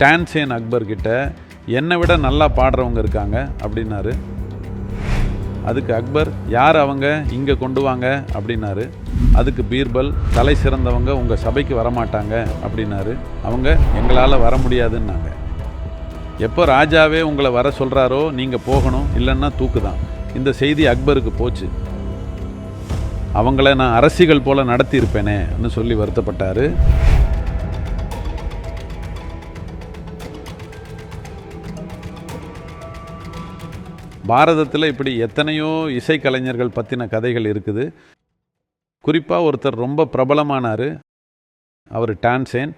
டான்சேன் அக்பர்கிட்ட என்னை விட நல்லா பாடுறவங்க இருக்காங்க அப்படின்னாரு. அதுக்கு அக்பர் யார் அவங்க? இங்கே கொண்டு வாங்க அப்படின்னாரு. அதுக்கு பீர்பல் தலை சிறந்தவங்க உங்கள் சபைக்கு வரமாட்டாங்க அப்படின்னாரு. அவங்க எங்களால் வர முடியாதுன்னாங்க. எப்போ ராஜாவே உங்களை வர சொல்கிறாரோ நீங்கள் போகணும் இல்லைன்னா தூக்கு தான். இந்த செய்தி அக்பருக்கு போச்சு. அவங்கள நான் அரசிகள் போல நடத்தியிருப்பேனேன்னு சொல்லி வருத்தப்பட்டார். பாரதத்தில் இப்படி எத்தனையோ இசைக்கலைஞர்கள் பற்றின கதைகள் இருக்குது. குறிப்பாக ஒருத்தர் ரொம்ப பிரபலமானார் அவர் டான்சேன்.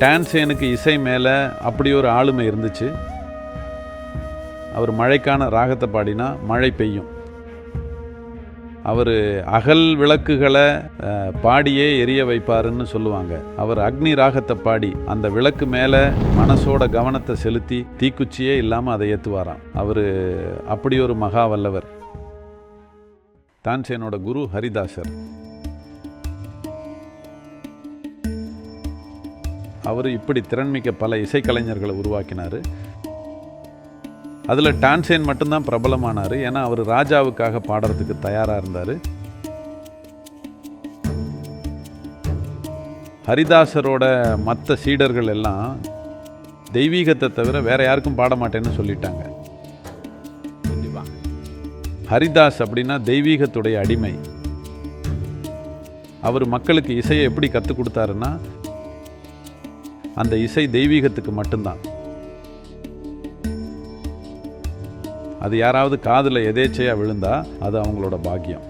டான்சேனுக்கு இசை மேலே அப்படி ஒரு ஆளுமை இருந்துச்சு. அவர் மழைக்கான ராகத்தை பாடினா மழை பெய்யும். அவர் அகல் விளக்குகளை பாடியே எரிய வைப்பாருன்னு சொல்லுவாங்க. அவர் அக்னி ராகத்தை பாடி அந்த விளக்கு மேலே மனசோட கவனத்தை செலுத்தி தீக்குச்சியே இல்லாமல் அதை ஏற்றுவாராம் அவர் அப்படி ஒரு மகா வல்லவர். தான்சேனோட குரு ஹரிதாசர். அவர் இப்படி திறன்மிக்க பல இசைக்கலைஞர்களை உருவாக்கினார். அதில் டான்சேன் மட்டும்தான் பிரபலமானார். ஏன்னா அவர் ராஜாவுக்காக பாடுறதுக்கு தயாராக இருந்தார். ஹரிதாசரோட மற்ற சீடர்கள் எல்லாம் தெய்வீகத்தை தவிர வேற யாருக்கும் பாட மாட்டேன்னு சொல்லிட்டாங்க. ஹரிதாஸ் அப்படின்னா தெய்வீகத்துடைய அடிமை. அவர் மக்களுக்கு இசையை எப்படி கற்றுக் கொடுத்தாருன்னா அந்த இசை தெய்வீகத்துக்கு மட்டும்தான். அது யாராவது காதில் எதேச்சையாக விழுந்தா அது அவங்களோட பாக்கியம்.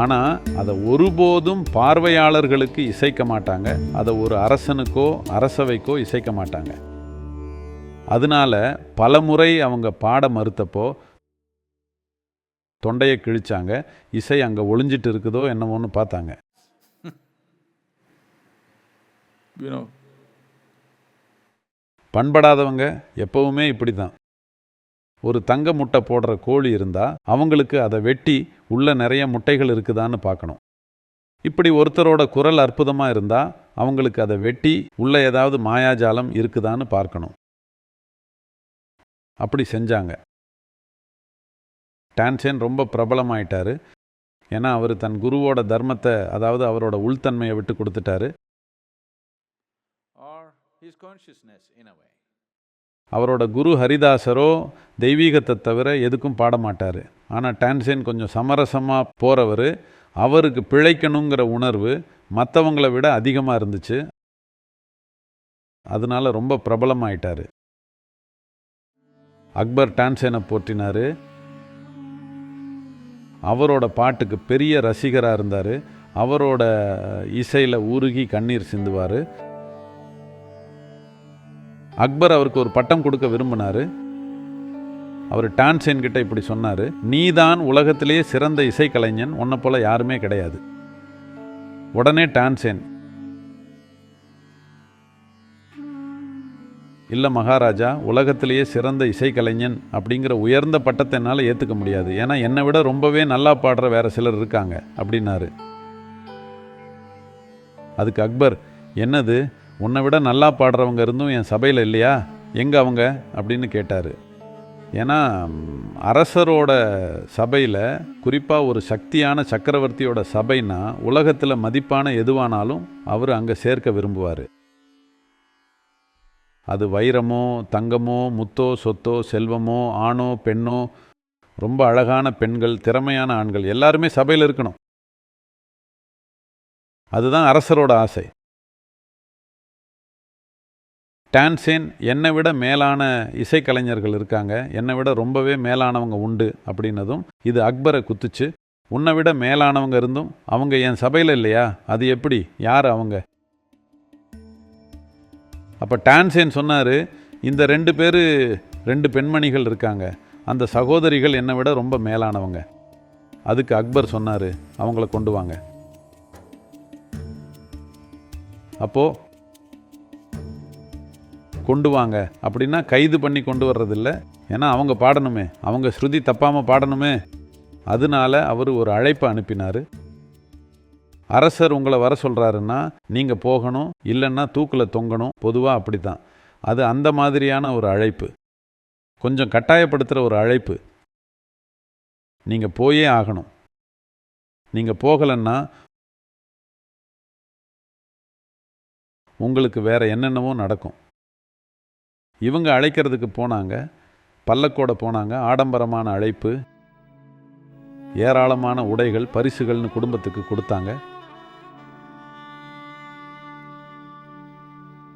ஆனால் அதை ஒருபோதும் பார்வையாளர்களுக்கு இசைக்க மாட்டாங்க. அதை ஒரு அரசனுக்கோ அரசவைக்கோ இசைக்க மாட்டாங்க. அதனால பலமுறை அவங்க பாட மறுத்தப்போ தொண்டையை கிழிச்சாங்க. இசை அங்கே ஒளிஞ்சிட்டு இருக்குதோ என்னமோன்னு பார்த்தாங்க. You know, பண்படாதவங்க எப்பவுமே இப்படி தான் ஒரு தங்க முட்டை போடுற கோழி இருந்தால் அவங்களுக்கு அதை வெட்டி உள்ள நிறைய முட்டைகள் இருக்குதான்னு பார்க்கணும். இப்படி ஒருத்தரோட குரல் அற்புதமாக இருந்தால் அவங்களுக்கு அதை வெட்டி உள்ள ஏதாவது மாயாஜாலம் இருக்குதான்னு பார்க்கணும். அப்படி செஞ்சாங்க. டான்சேன் ரொம்ப பிரபலமாயிட்டார். ஏன்னா அவர் தன் குருவோட தர்மத்தை அதாவது அவரோட உள்தன்மையை விட்டு கொடுத்துட்டாரு. Or his consciousness in a way. அவரோட குரு ஹரிதாசரோ தெய்வீகத்தை தவிர எதுக்கும் பாட மாட்டார் ஆனால் டான்சேன் கொஞ்சம் சமரசமாக போகிறவர் அவருக்கு பிழைக்கணுங்கிற உணர்வு மற்றவங்கள விட அதிகமாக இருந்துச்சு. அதனால ரொம்ப பிரபலமாயிட்டார். அக்பர் டான்சேனை போற்றினார். அவரோட பாட்டுக்கு பெரிய ரசிகராக இருந்தார். அவரோட இசையில் உருகி கண்ணீர் சிந்துவார். அக்பர் அவருக்கு ஒரு பட்டம் கொடுக்க விரும்பினார். அவர் டான்சேன் கிட்ட இப்படி சொன்னார் நீதான் உலகத்திலேயே சிறந்த இசைக்கலைஞன் உன்னை போல யாருமே கிடையாது. உடனே டான்சேன் இல்லை மகாராஜா உலகத்திலேயே சிறந்த இசைக்கலைஞன் அப்படிங்கிற உயர்ந்த பட்டத்தை என்னால் ஏற்றுக்க முடியாது. ஏன்னா என்னை விட ரொம்பவே நல்லா பாடுற வேறு சிலர் இருக்காங்க அப்படின்னாரு. அதுக்கு அக்பர் என்னது? உன்னை விட நல்லா பாடுறவங்க இருந்தும் என் சபையில் இல்லையா? எங்கே அவங்க? அப்படின்னு கேட்டார். ஏன்னா அரசரோட சபையில் குறிப்பாக ஒரு சக்தியான சக்கரவர்த்தியோட சபைனா உலகத்தில் மதிப்பான எதுவானாலும் அவர் அங்கே சேர்க்க விரும்புவார். அது வைரமோ தங்கமோ முத்தோ சொத்தோ செல்வமோ ஆணோ பெண்ணோ ரொம்ப அழகான பெண்கள் திறமையான ஆண்கள் எல்லாருமே சபையில் இருக்கணும். அதுதான் அரசரோட ஆசை. டான்சேன் என்னை விட மேலான இசைக்கலைஞர்கள் இருக்காங்க. என்னை விட ரொம்பவே மேலானவங்க உண்டு அப்படின்னதும் இது அக்பரை குத்துச்சு. உன்னை விட மேலானவங்க இருந்தும் அவங்க என் சபையில் இல்லையா? அது எப்படி? யார் அவங்க? அப்போ டான்சேன் சொன்னார் இந்த ரெண்டு பேர் ரெண்டு பெண்மணிகள் இருக்காங்க. அந்த சகோதரிகள் என்னை விட ரொம்ப மேலானவங்க. அதுக்கு அக்பர் சொன்னார் அவங்கள கொண்டு வாங்க. அப்போது கொண்டு வாங்க அப்படின்னா கைது பண்ணி கொண்டு வர்றதில்ல. ஏன்னா அவங்க பாடணுமே. அவங்க ஸ்ருதி தப்பாமல் பாடணுமே. அதனால அவர் ஒரு அழைப்பை அனுப்பினார். அரசர் உங்களை வர சொல்கிறாருன்னா நீங்கள் போகணும் இல்லைன்னா தூக்கில் தொங்கணும். பொதுவாக அப்படி தான் அது அந்த மாதிரியான ஒரு அழைப்பு. கொஞ்சம் கட்டாயப்படுத்துகிற ஒரு அழைப்பு. நீங்கள் போயே ஆகணும். நீங்கள் போகலைன்னா உங்களுக்கு வேறு என்னென்னவோ நடக்கும். இவங்க அழைக்கிறதுக்கு போனாங்க. பல்லக்கோட போனாங்க. ஆடம்பரமான அழைப்பு. ஏராளமான உடைகள் பரிசுகள்னு குடும்பத்துக்கு கொடுத்தாங்க.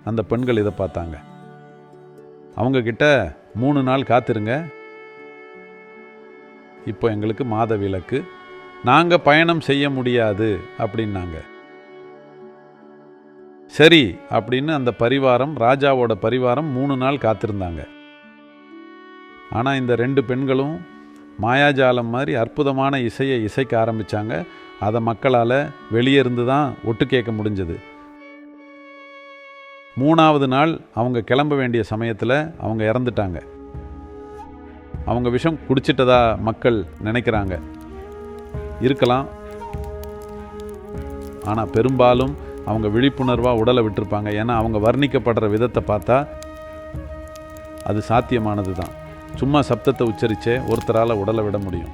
அந்த பெண்கள் இதை பார்த்தாங்க. அவங்கக்கிட்ட மூணு நாள் காத்திருங்க. இப்போ எங்களுக்கு மாத விலக்கு நாங்கள் பயணம் செய்ய முடியாது அப்படின்னாங்க. சரி அப்படின்னு அந்த பரிவாரம் ராஜாவோட பரிவாரம் மூணு நாள் காத்திருந்தாங்க. ஆனால் இந்த ரெண்டு பெண்களும் மாயாஜாலம் மாதிரி அற்புதமான இசையை இசைக்க ஆரம்பித்தாங்க அதை மக்களால் வெளியே இருந்து தான் ஒட்டு கேட்க முடிஞ்சது. மூணாவது நாள் அவங்க கிளம்ப வேண்டிய சமயத்தில் அவங்க இறந்துட்டாங்க. அவங்க விஷம் குடிச்சிட்டதா மக்கள் நினைக்கிறாங்க. இருக்கலாம். ஆனால் பெரும்பாலும் அவங்க விழிப்புணர்வாக உடலை விட்டிருப்பாங்க. ஏன்னா அவங்க வர்ணிக்கப்படுற விதத்தை பார்த்தா அது சாத்தியமானது தான் சும்மா சப்தத்தை உச்சரித்தே ஒருத்தரால் உடலை விட முடியும்.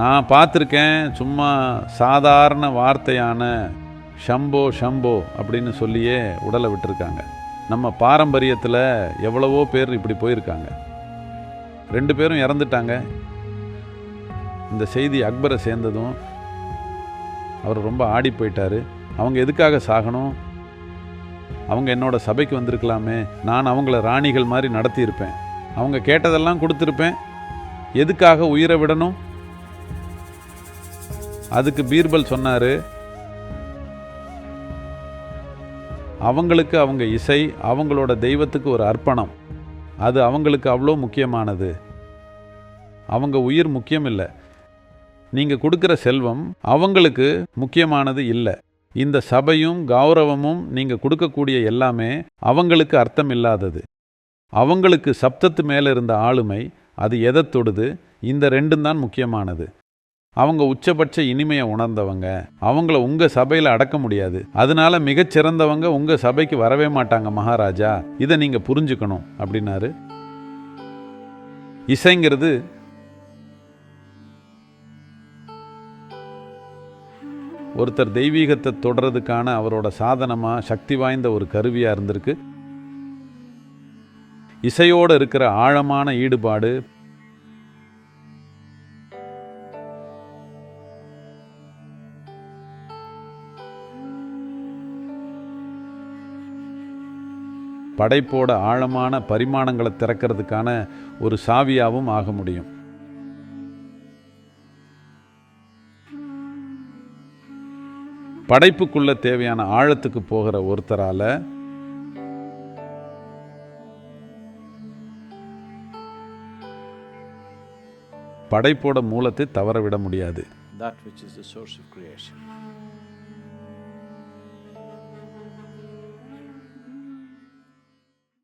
நான் பார்த்துருக்கேன் சும்மா சாதாரண வார்த்தையான ஷம்போ ஷம்போ அப்படின்னு சொல்லியே உடலை விட்டுருக்காங்க. நம்ம பாரம்பரியத்தில் எவ்வளவோ பேர் இப்படி போயிருக்காங்க. ரெண்டு பேரும் இறந்துட்டாங்க. இந்த செய்தி அக்பரை சேர்ந்ததும் அவர் ரொம்ப ஆடி போயிட்டாரு. அவங்க எதுக்காக சாகணும்? அவங்க என்னோட சபைக்கு வந்திருக்கலாமே. நான் அவங்கள ராணிகள் மாதிரி நடத்தியிருப்பேன். அவங்க கேட்டதெல்லாம் கொடுத்துருப்பேன். எதுக்காக உயிரை விடணும்? அதுக்கு பீர்பல் சொன்னார். அவங்களுக்கு அவங்க இசை அவங்களோட தெய்வத்துக்கு ஒரு அர்ப்பணம். அது அவங்களுக்கு அவ்வளோ முக்கியமானது. அவங்க உயிர் முக்கியம் இல்லை நீங்கள் கொடுக்குற செல்வம் அவங்களுக்கு முக்கியமானது இல்லை. இந்த சபையும் கௌரவமும் நீங்கள் கொடுக்கக்கூடிய எல்லாமே அவங்களுக்கு அர்த்தம் இல்லாதது அவங்களுக்கு சப்தத்து மேலே இருந்த ஆளுமை அது எதை தொடுது? இந்த ரெண்டும் தான் முக்கியமானது. அவங்க உச்சபட்ச இனிமையை உணர்ந்தவங்க. அவங்கள உங்கள் சபையில் அடக்க முடியாது. அதனால மிகச்சிறந்தவங்க உங்கள் சபைக்கு வரவே மாட்டாங்க மகாராஜா. இதை நீங்கள் புரிஞ்சுக்கணும் அப்படின்னாரு. இசைங்கிறது ஒருத்தர் தெய்வீகத்தை தொடர்றதுக்கான அவரோட சாதனமாக சக்தி வாய்ந்த ஒரு கருவியாக இருந்திருக்கு. இசையோடு இருக்கிற ஆழமான ஈடுபாடு படைப்போட ஆழமான பரிமாணங்களை திறக்கிறதுக்கான ஒரு சாவியாகவும் ஆக முடியும். படைப்புக்குள்ள தேவையான ஆழத்துக்கு போகிற ஒருத்தரால் படைப்போட மூலத்தை தவற விட முடியாது.